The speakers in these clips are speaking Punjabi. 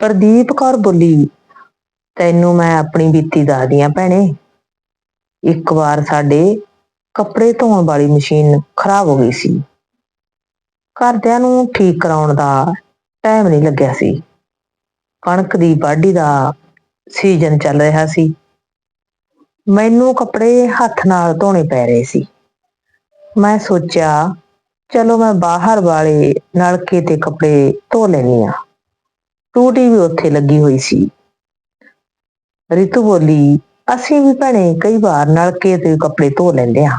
ਪ੍ਰਦੀਪ ਕੌਰ ਬੋਲੀ, ਤੈਨੂੰ ਮੈਂ ਆਪਣੀ ਬੀਤੀ ਦੱਸਦੀ ਆ ਭੈਣੇ। ਇੱਕ ਵਾਰ ਸਾਡੇ ਕੱਪੜੇ ਧੋਣ ਵਾਲੀ ਮਸ਼ੀਨ ਖਰਾਬ ਹੋ ਗਈ ਸੀ। ਘਰਦਿਆਂ ਨੂੰ ਠੀਕ ਕਰਾਉਣ ਦਾ ਟਾਈਮ ਨਹੀਂ ਲੱਗਿਆ ਸੀ। ਕਣਕ ਦੀ ਵਾਢੀ ਦਾ ਸੀਜ਼ਨ ਚੱਲ ਰਿਹਾ ਸੀ। ਮੈਨੂੰ ਕੱਪੜੇ ਹੱਥ ਨਾਲ ਧੋਣੇ ਪੈ ਰਹੇ ਸੀ। ਮੈਂ ਸੋਚਿਆ, ਚਲੋ ਮੈਂ ਬਾਹਰ ਵਾਲੇ ਨਲਕੇ ਤੇ ਕੱਪੜੇ ਧੋ ਲੈਣੀ ਆ। ਟੂਟੀ ਵੀ ਉੱਥੇ ਲੱਗੀ ਹੋਈ ਸੀ। ਰਿਤੂ ਬੋਲੀ, ਅਸੀਂ ਵੀ ਭੈਣੇ ਕਈ ਵਾਰ ਨਲਕੇ ਤੇ ਕੱਪੜੇ ਧੋ ਲੈਂਦੇ ਆ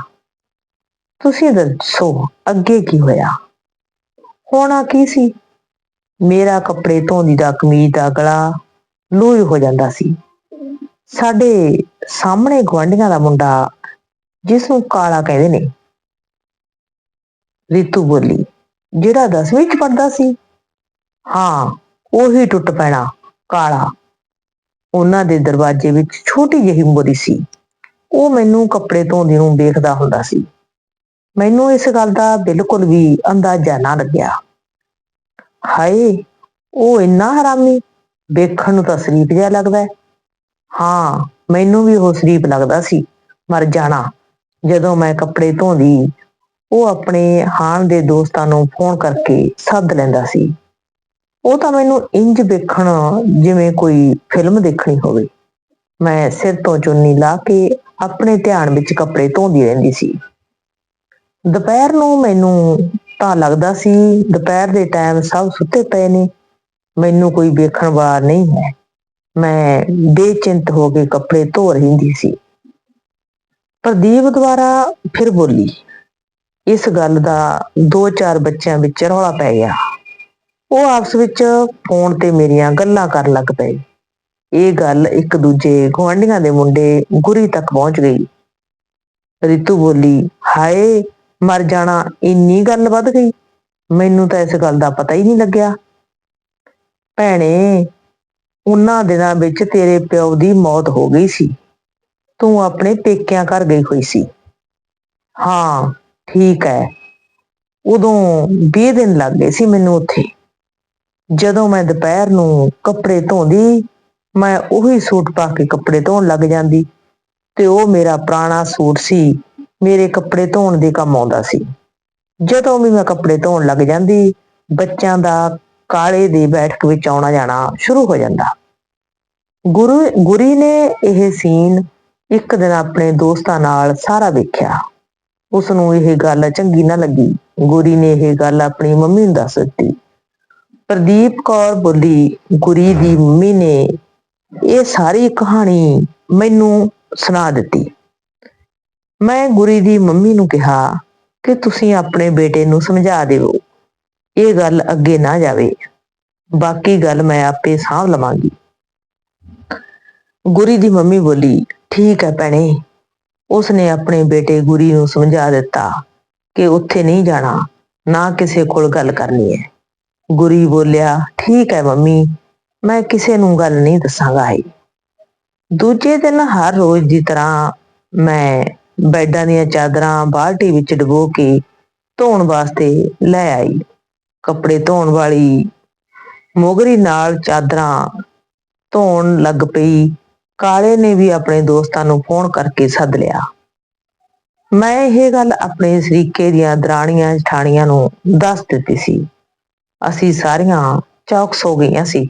ਤੁਸੀਂ ਦੱਸੋ, ਅੱਗੇ ਕੀ ਹੋਇਆ? ਹੋਣਾ ਕੀ ਸੀ? ਮੇਰਾ ਕੱਪੜੇ ਧੋਂਦੀ ਦਾ ਕਮੀਜ਼ ਦਾ ਗਲਾ ਲੂਈ ਹੋ ਜਾਂਦਾ ਸੀ। ਸਾਡੇ ਸਾਹਮਣੇ ਗੁਆਂਢੀਆਂ ਦਾ ਮੁੰਡਾ ਜਿਸ ਨੂੰ ਕਾਲਾ ਕਹਿੰਦੇ ਨੇ। ਰਿਤੂ ਬੋਲੀ, ਜਿਹੜਾ 10ਵੀਂ ਚ ਪੜਦਾ ਸੀ? ਹਾਂ ਉਹੀ ਟੁੱਟ ਪੈਣਾ, ਕਾਲਾ। ਉਹਨਾਂ ਦੇ ਦਰਵਾਜ਼ੇ ਵਿੱਚ ਛੋਟੀ ਜਿਹੀ ਮੋਰੀ ਸੀ। ਉਹ ਮੈਨੂੰ ਕੱਪੜੇ ਧੋਂਦੀ ਨੂੰ ਵੇਖਦਾ ਹੁੰਦਾ ਸੀ। ਮੈਨੂੰ ਇਸ ਗੱਲ ਦਾ ਬਿਲਕੁਲ ਵੀ ਅੰਦਾਜ਼ਾ ਨਾ ਲੱਗਿਆ। ਹਾਏ, ਉਹ ਇੰਨਾ ਹਰਾਮੀ, ਵੇਖਣ ਨੂੰ ਤਾਂ ਸ਼ਰੀਫ ਜਿਹਾ ਲੱਗਦਾ ਹੈ। ਹਾਂ, ਮੈਨੂੰ ਵੀ ਉਹ ਸ਼ਰੀਫ ਲੱਗਦਾ ਸੀ, ਮਰ ਜਾਣਾ। ਜਦੋਂ ਮੈਂ ਕੱਪੜੇ ਧੋਂਦੀ, ਉਹ ਆਪਣੇ ਹਾਣ ਦੇ ਦੋਸਤਾਂ ਨੂੰ ਫੋਨ ਕਰਕੇ ਸੱਦ ਲੈਂਦਾ ਸੀ। ਉਹ ਤਾਂ ਮੈਨੂੰ ਇੰਜ ਵੇਖਣ ਜਿਵੇਂ ਕੋਈ ਫਿਲਮ ਦੇਖਣੀ ਹੋਵੇ। ਮੈਂ ਸਿਰ ਤੋਂ ਚੁੰਨੀ ਲਾ ਕੇ ਆਪਣੇ ਧਿਆਨ ਵਿੱਚ ਕੱਪੜੇ ਧੋਂਦੀ ਰਹਿੰਦੀ ਸੀ। ਦੁਪਹਿਰ ਨੂੰ ਮੈਨੂੰ ਤਾਂ ਲੱਗਦਾ ਸੀ, ਦੁਪਹਿਰ ਦੇ ਟਾਈਮ ਸਭ ਸੁੱਤੇ ਪਏ ਨੇ। ਮੈਨੂੰ ਕੋਈ ਵੇਖਣ ਵਾਰ ਨਹੀਂ ਹੈ। ਮੈਂ ਬੇਚਿੰਤ ਹੋ ਕੇ ਕੱਪੜੇ ਧੋ ਰਹੀ ਸੀ। ਪ੍ਰਦੀਪ ਦੁਆਰਾ ਫਿਰ ਬੋਲੀ, ਇਸ ਗੱਲ ਦਾ ਦੋ ਚਾਰ ਬੱਚਿਆਂ ਵਿੱਚ ਰੌਲਾ ਪੈ ਗਿਆ। ਉਹ ਆਪਸ ਵਿੱਚ ਫੋਨ ਤੇ ਮੇਰੀਆਂ ਗੱਲਾਂ ਕਰਨ ਲੱਗ ਪਏ। ਇਹ ਗੱਲ ਇੱਕ ਦੂਜੇ ਗੁਆਂਢੀਆਂ ਦੇ ਮੁੰਡੇ ਗੁਰੀ ਤੱਕ ਪਹੁੰਚ ਗਈ। ਰਿਤੂ ਬੋਲੀ, ਹਾਏ, ਮਰ ਜਾਣਾ, ਇੰਨੀ ਗੱਲ ਵੱਧ ਗਈ। ਮੈਨੂੰ ਤਾਂ ਇਸ ਗੱਲ ਦਾ ਪਤਾ ਹੀ ਨਹੀਂ ਲੱਗਿਆ। ਭੈਣੇ, ਉਹਨਾਂ ਦਿਨਾਂ ਵਿੱਚ ਤੇਰੇ ਪਿਓ ਦੀ ਮੌਤ ਹੋ ਗਈ ਸੀ। ਤੂੰ ਆਪਣੇ ਪੇਕਿਆਂ ਘਰ ਗਈ ਹੋਈ ਸੀ। ਹਾਂ, ਠੀਕ ਹੈ। ਉਦੋਂ 20 ਦਿਨ ਲੱਗ ਗਏ ਸੀ ਮੈਨੂੰ ਉੱਥੇ। ਜਦੋਂ ਮੈਂ ਦੁਪਹਿਰ ਨੂੰ ਕੱਪੜੇ ਧੋਂਦੀ, ਮੈਂ ਉਹੀ ਸੂਟ ਪਾ ਕੇ ਕੱਪੜੇ ਧੋਣ ਲੱਗ ਜਾਂਦੀ ਤੇ ਉਹ ਮੇਰਾ ਪੁਰਾਣਾ ਸੂਟ ਸੀ, ਮੇਰੇ ਕੱਪੜੇ ਧੋਣ ਦੇ ਕੰਮ ਆਉਂਦਾ ਸੀ। ਜਦੋਂ ਵੀ ਮੈਂ ਕੱਪੜੇ ਧੋਣ ਲੱਗ ਜਾਂਦੀ, ਬੱਚਿਆਂ ਦਾ ਕਾਲੇ ਦੀ ਬੈਠਕ ਵਿੱਚ ਆਉਣਾ ਜਾਣਾ ਸ਼ੁਰੂ ਹੋ ਜਾਂਦਾ। ਗੁਰੂ, ਗੁਰੀ ਨੇ ਇਹ ਸੀਨ ਇੱਕ ਦਿਨ ਆਪਣੇ ਦੋਸਤਾਂ ਨਾਲ ਸਾਰਾ ਵੇਖਿਆ। ਉਸ ਨੂੰ ਇਹ ਗੱਲ ਚੰਗੀ ਨਾ ਲੱਗੀ। ਗੁਰੀ ਨੇ ਇਹ ਗੱਲ ਆਪਣੀ ਮੰਮੀ ਨੂੰ ਦੱਸ ਦਿੱਤੀ। ਪ੍ਰਦੀਪ ਕੌਰ ਬੋਲੀ, ਗੁਰੀ ਦੀ ਮੰਮੀ ਨੇ ਇਹ ਸਾਰੀ ਕਹਾਣੀ ਮੈਨੂੰ ਸੁਣਾ ਦਿੱਤੀ। ਮੈਂ ਗੁਰੀ ਦੀ ਮੰਮੀ ਨੂੰ ਕਿਹਾ ਕਿ ਤੁਸੀਂ ਆਪਣੇ ਬੇਟੇ ਨੂੰ ਸਮਝਾ ਦਿਓ। ਇਹ ਗੱਲ ਅੱਗੇ ਨਾ ਜਾਵੇ। ਬਾਕੀ ਗੱਲ ਮੈਂ ਆਪੇ ਸਾਂਭ ਲਵਾਂਗੀ। ਗੁਰੀ ਦੀ ਮੰਮੀ ਬੋਲੀ, ਠੀਕ ਹੈ ਭੈਣੇ। ਉਸਨੇ ਆਪਣੇ ਬੇਟੇ ਗੁਰੀ ਨੂੰ ਸਮਝਾ ਦਿੱਤਾ ਕਿ ਉੱਥੇ ਨਹੀਂ ਜਾਣਾ, ਨਾ ਕਿਸੇ ਕੋਲ ਗੱਲ ਕਰਨੀ ਹੈ। ਗੁਰੀ ਬੋਲਿਆ, ਠੀਕ ਹੈ ਮੰਮੀ, ਮੈਂ ਕਿਸੇ ਨੂੰ ਗੱਲ ਨਹੀਂ ਦੱਸਾਂਗਾ ਇਹ। ਦੂਜੇ ਦਿਨ ਹਰ ਰੋਜ਼ ਦੀ ਤਰ੍ਹਾਂ ਮੈਂ ਬੈੱਡਾਂ ਦੀਆਂ ਚਾਦਰਾਂ ਬਾਲਟੀ ਵਿੱਚ ਡੁਬੋ ਕੇ ਧੋਣ ਵਾਸਤੇ ਲੈ ਆਈ। ਕੱਪੜੇ ਧੋਣ ਵਾਲੀ ਮੋਗਰੀ ਨਾਲ ਚਾਦਰਾਂ ਧੋਣ ਲੱਗ ਪਈ। ਕਾਲੇ ਨੇ ਵੀ ਆਪਣੇ ਦੋਸਤਾਂ ਨੂੰ ਫੋਨ ਕਰਕੇ ਸੱਦ ਲਿਆ। ਮੈਂ ਇਹ ਗੱਲ ਆਪਣੇ ਸਰੀਕੇ ਦੀਆਂ ਦਰਾਣੀਆਂ ਜਠਾਣੀਆਂ ਨੂੰ ਦੱਸ ਦਿੱਤੀ ਸੀ। ਅਸੀਂ ਸਾਰੀਆਂ ਚੌਕਸ ਹੋ ਗਈਆਂ ਸੀ।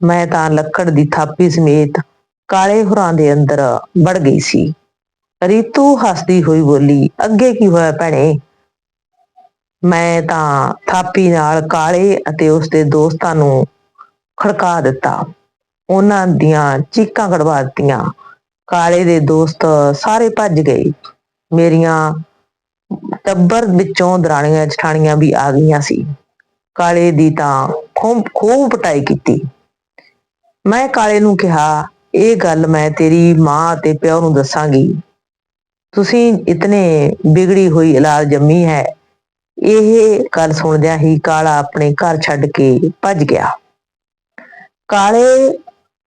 ਮੈਂ ਤਾਂ ਲੱਕੜ ਦੀ ਥਾਪੀ ਸਮੇਤ ਕਾਲੇ ਹੁਰਾਂ ਦੇ ਅੰਦਰ ਵੜ ਗਈ ਸੀ। ਰੀਤੂ ਹੱਸਦੀ ਹੋਈ ਬੋਲੀ, ਅੱਗੇ ਕੀ ਹੋਇਆ ਭੈਣੇ? ਮੈਂ ਤਾਂ ਥਾਪੀ ਨਾਲ ਕਾਲੇ ਅਤੇ ਉਸ ਦੇ ਦੋਸਤਾਂ ਨੂੰ ਖੜਕਾ ਦਿੱਤਾ। ਉਹਨਾਂ ਦੀਆਂ ਚੀਕਾਂ ਕਢਵਾ ਦਿੱਤੀਆਂ। ਕਾਲੇ ਦੇ ਦੋਸਤ ਸਾਰੇ ਭੱਜ ਗਏ। ਮੇਰੀਆਂ ਟੱਬਰ ਵਿੱਚੋਂ ਦਰਾਣੀਆਂ ਜਠਾਣੀਆਂ ਵੀ ਆ ਗਈਆਂ ਸੀ। ਕਾਲੇ ਦੀ ਤਾਂ ਖੂਬ ਪਟਾਈ ਕੀਤੀ। ਮੈਂ ਕਾਲੇ ਨੂੰ ਕਿਹਾ, ਇਹ ਗੱਲ ਮੈਂ ਤੇਰੀ ਮਾਂ ਅਤੇ ਪਿਓ ਨੂੰ ਦੱਸਾਂਗੀ। ਤੁਸੀਂ ਇਤਨੇ ਵਿਗੜੀ ਹੋਈ ਇਲਾਜ ਜੰਮੀ ਹੈ। ਇਹ ਗੱਲ ਸੁਣਦਿਆਂ ਹੀ ਕਾਲਾ ਆਪਣੇ ਘਰ ਛੱਡ ਕੇ ਭੱਜ ਗਿਆ। ਕਾਲੇ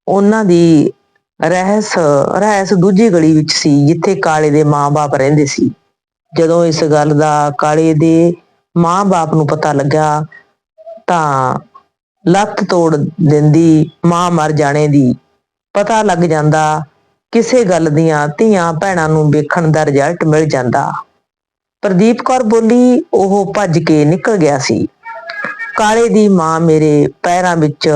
ਉਹਨਾਂ ਦੀ ਰਹਿਸ ਰਹਿਸ ਦੂਜੀ ਗਲੀ ਵਿੱਚ ਸੀ, ਜਿੱਥੇ ਕਾਲੇ ਦੇ ਮਾਂ-ਬਾਪ ਰਹਿੰਦੇ ਸੀ। ਜਦੋਂ ਇਸ ਗੱਲ ਦਾ ਕਾਲੇ ਦੇ ਮਾਂ-ਬਾਪ ਨੂੰ ਪਤਾ ਲੱਗਾ ਤਾਂ ਲੱਤ ਤੋੜ ਦਿੰਦੀ, ਮਾਂ ਮਰ ਜਾਣੇ ਦੀ। ਪਤਾ ਲੱਗ ਜਾਂਦਾ, ਕਿਸੇ ਗੱਲ ਦੀਆਂ ਧੀਆਂ ਭੈਣਾਂ ਨੂੰ ਵੇਖਣ ਦਾ ਰਿਜ਼ਲਟ ਮਿਲ ਜਾਂਦਾ। ਪ੍ਰਦੀਪ ਕੌਰ ਬੋਲੀ, ਉਹ ਭੱਜ ਕੇ ਨਿਕਲ ਗਿਆ ਸੀ। ਕਾਲੇ ਦੀ ਮਾਂ ਮੇਰੇ ਪੈਰਾਂ ਵਿੱਚ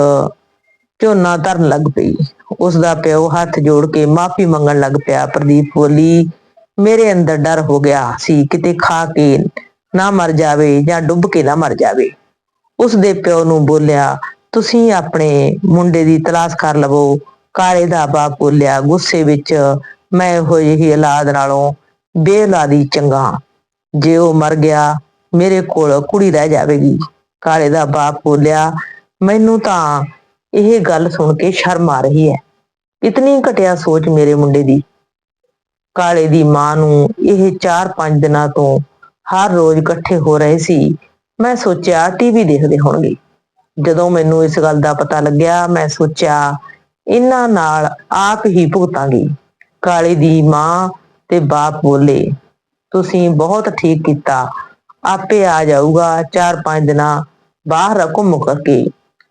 ਝੋਨਾ ਧਰਨ ਲੱਗ ਪਈ। ਉਸ ਦਾ ਪਿਓ ਹੱਥ ਜੋੜ ਕੇ ਮਾਫੀ ਮੰਗਣ ਲੱਗ ਪਿਆ। ਪ੍ਰਦੀਪ ਬੋਲੀ, ਮੇਰੇ ਅੰਦਰ ਡਰ ਹੋ ਗਿਆ ਸੀ, ਕਿਤੇ ਖਾ ਕੇ ਨਾ ਮਰ ਜਾਵੇ ਜਾਂ ਡੁੱਬ ਕੇ ਨਾ ਮਰ ਜਾਵੇ। ਉਸ ਦੇ ਪਿਓ ਨੂੰ ਬੋਲਿਆ, ਤੁਸੀਂ ਆਪਣੇ ਮੁੰਡੇ ਦੀ ਤਲਾਸ਼ ਕਰ ਲਵੋ। ਕਾਲੇ ਦਾ ਬਾਪ ਬੋਲਿਆ, ਗੁੱਸੇ ਵਿੱਚ ਮੈਂ ਇਹੋ ਜਿਹੀ ਔਲਾਦ ਨਾਲੋਂ ਬੇਔਲਾਦੀ ਚੰਗਾ। ਜੇ ਉਹ ਮਰ ਗਿਆ, ਮੇਰੇ ਕੋਲ ਕੁੜੀ ਰਹਿ ਜਾਵੇਗੀ। ਕਾਲੇ ਦਾ ਬਾਪ ਬੋਲਿਆ, ਮੈਨੂੰ ਤਾਂ ਇਹ ਗੱਲ ਸੁਣ ਕੇ ਸ਼ਰਮ ਆ ਰਹੀ ਹੈ। ਇਤਨੀ ਘਟਿਆ ਸੋਚ ਮੇਰੇ ਮੁੰਡੇ ਦੀ। ਕਾਲੇ ਦੀ ਮਾਂ ਨੂੰ ਇਹ 4-5 ਦਿਨਾਂ ਤੋਂ ਹਰ ਰੋਜ਼ ਇਕੱਠੇ ਹੋ ਰਹੇ ਸੀ। ਮੈਂ ਸੋਚਿਆ ਟੀਵੀ ਦੇਖਦੇ ਹੋਣਗੇ। ਜਦੋਂ ਮੈਨੂੰ ਇਸ ਗੱਲ ਦਾ ਪਤਾ ਲੱਗਿਆ, ਮੈਂ ਸੋਚਿਆ ਇਹਨਾਂ ਨਾਲ ਆਪ ਹੀ ਭੁਗਤਾਂਗੀ। ਕਾਲੇ ਦੀ ਮਾਂ ਤੇ ਬਾਪ ਬੋਲੇ, ਤੁਸੀਂ ਬਹੁਤ ਠੀਕ ਕੀਤਾ। ਆਪੇ ਆ ਜਾਊਗਾ 4-5 ਦਿਨਾਂ ਬਾਹਰ ਘੁੰਮ ਕਰਕੇ।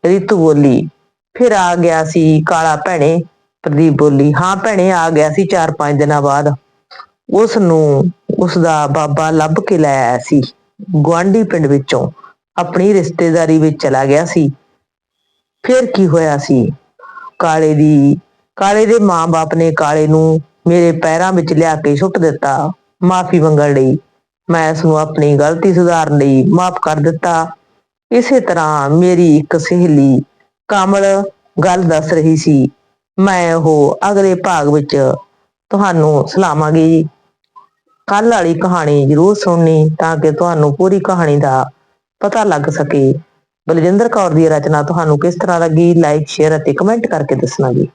ਰਿਤੂ ਬੋਲੀ, ਫਿਰ ਆ ਗਿਆ ਸੀ ਕਾਲਾ ਭੈਣੇ। ਪ੍ਰਦੀਪ ਬੋਲੀ, ਹਾਂ ਭੈਣੇ, ਆ ਗਿਆ ਸੀ 4-5 ਦਿਨਾਂ ਬਾਅਦ। ਉਸ ਨੂੰ ਉਸ ਦਾ ਬਾਬਾ ਲੱਭ ਕੇ ਲੈ ਆਇਆ ਸੀ। ਗੁਆਂਢੀ ਪਿੰਡ ਵਿੱਚੋਂ ਆਪਣੀ ਰਿਸ਼ਤੇਦਾਰੀ ਵਿੱਚ ਚਲਾ ਗਿਆ ਸੀ। ਫਿਰ ਕੀ ਹੋਇਆ ਸੀ? ਕਾਲੇ ਦੀ, ਕਾਲੇ ਦੇ ਮਾਂ-ਬਾਪ ਨੇ ਕਾਲੇ ਨੂੰ ਮੇਰੇ ਪੈਰਾਂ ਵਿੱਚ ਲਿਆ ਕੇ ਸੁੱਟ ਦਿੱਤਾ, ਮਾਫੀ ਮੰਗਣ ਲਈ। ਮੈਂ ਉਸ ਨੂੰ ਆਪਣੀ ਗਲਤੀ ਸੁਧਾਰਨ ਲਈ ਮਾਫ ਕਰ ਦਿੱਤਾ। ਇਸੇ ਤਰ੍ਹਾਂ ਮੇਰੀ ਇੱਕ ਸਹੇਲੀ ਕਮਲ ਗੱਲ ਦੱਸ ਰਹੀ ਸੀ। ਮੈਂ ਉਹ ਅਗਲੇ ਭਾਗ ਵਿੱਚ ਤੁਹਾਨੂੰ ਸੁਣਾਵਾਂਗੀ ਕੱਲ ਵਾਲੀ ਕਹਾਣੀ ਜ਼ਰੂਰ ਸੁਣਨੀ ਤਾਂ ਕਿ ਤੁਹਾਨੂੰ ਪੂਰੀ ਕਹਾਣੀ ਦਾ ਪਤਾ ਲੱਗ ਸਕੇ। ਬਲਜਿੰਦਰ ਕੌਰ ਦੀ ਰਚਨਾ ਤੁਹਾਨੂੰ ਕਿਸ ਤਰ੍ਹਾਂ ਲੱਗੀ? ਲਾਈਕ ਸ਼ੇਅਰ ਅਤੇ ਕਮੈਂਟ ਕਰਕੇ ਦੱਸਣਾ ਜੀ।